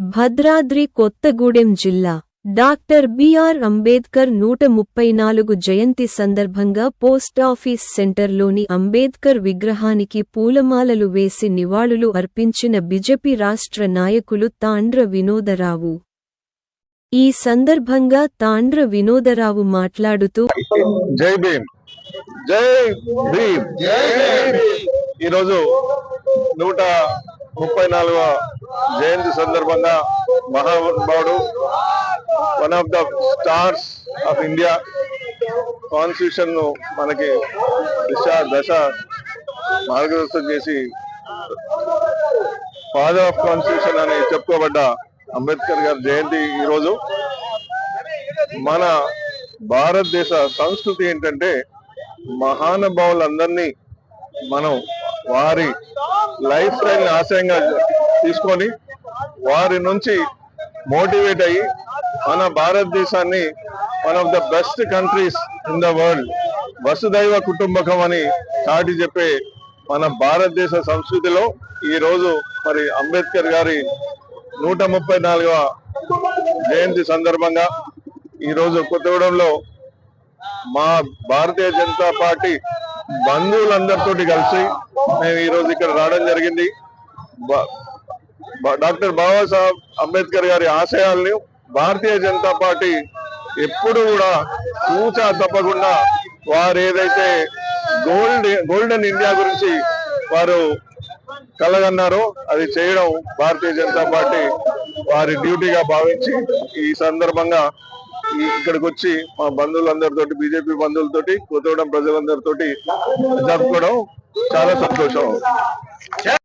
భద్రాద్రి కొత్తగూడెం జిల్లా. Doctor BR Ambedkar నూట ముప్పై నాలుగు జయంతి సందర్భంగా పోస్టాఫీస్ సెంటర్లోని అంబేద్కర్ విగ్రహానికి పూలమాలలు వేసి నివాళులు అర్పించిన బిజెపి రాష్ట్ర నాయకులు తాండ్ర వినోదరావు. ఈ సందర్భంగా తాండ్ర వినోదరావు మాట్లాడుతూ జై భీమ్. జై భీమ్. ఈరోజు నూట ముప్పై నాలుగవ జయంతి సందర్భంగా మహానుభావుడు one of the stars of India కాన్స్టిట్యూషన్ను మనకి దిశ దశ మార్గదర్శనం చేసి ఫాదర్ ఆఫ్ కాన్స్టిట్యూషన్ అని చెప్పుకోబడ్డ అంబేద్కర్ గారి జయంతి ఈరోజు. మన భారతదేశ సంస్కృతి ఏంటంటే మహానుభావులందరినీ మనం వారి లైఫ్ స్టైల్ని ఆశయంగా తీసుకొని వారి నుంచి మోటివేట్ అయ్యి మన భారతదేశాన్ని one of the best countries in the world వసుదైవ కుటుంబకం అని చాటి చెప్పే మన భారతదేశ సంస్కృతిలో ఈరోజు మరి అంబేద్కర్ గారి నూట ముప్పై నాలుగవ జయంతి సందర్భంగా ఈరోజు కొత్తగూడెంలో మా భారతీయ జనతా పార్టీ బంధువులందరితో కలిసి మేము ఈరోజు ఇక్కడ రావడం జరిగింది. డాక్టర్ బాబాసాహెబ్ అంబేద్కర్ గారి ఆశయాల్ని భారతీయ జనతా పార్టీ ఎప్పుడు కూడా కూచా తప్పకుండా వారు ఏదైతే గోల్డ్ గోల్డెన్ ఇండియా గురించి వారు కలగన్నారో అది చేయడం భారతీయ జనతా పార్టీ వారి డ్యూటీగా భావించి ఈ సందర్భంగా ఇక్కడికి వచ్చి మా బంధువులందరితోటి బీజేపీ బంధువులతోటి కొత్తగూడెం ప్రజలందరితోటి జరుపుకోవడం చాలా సంతోషం.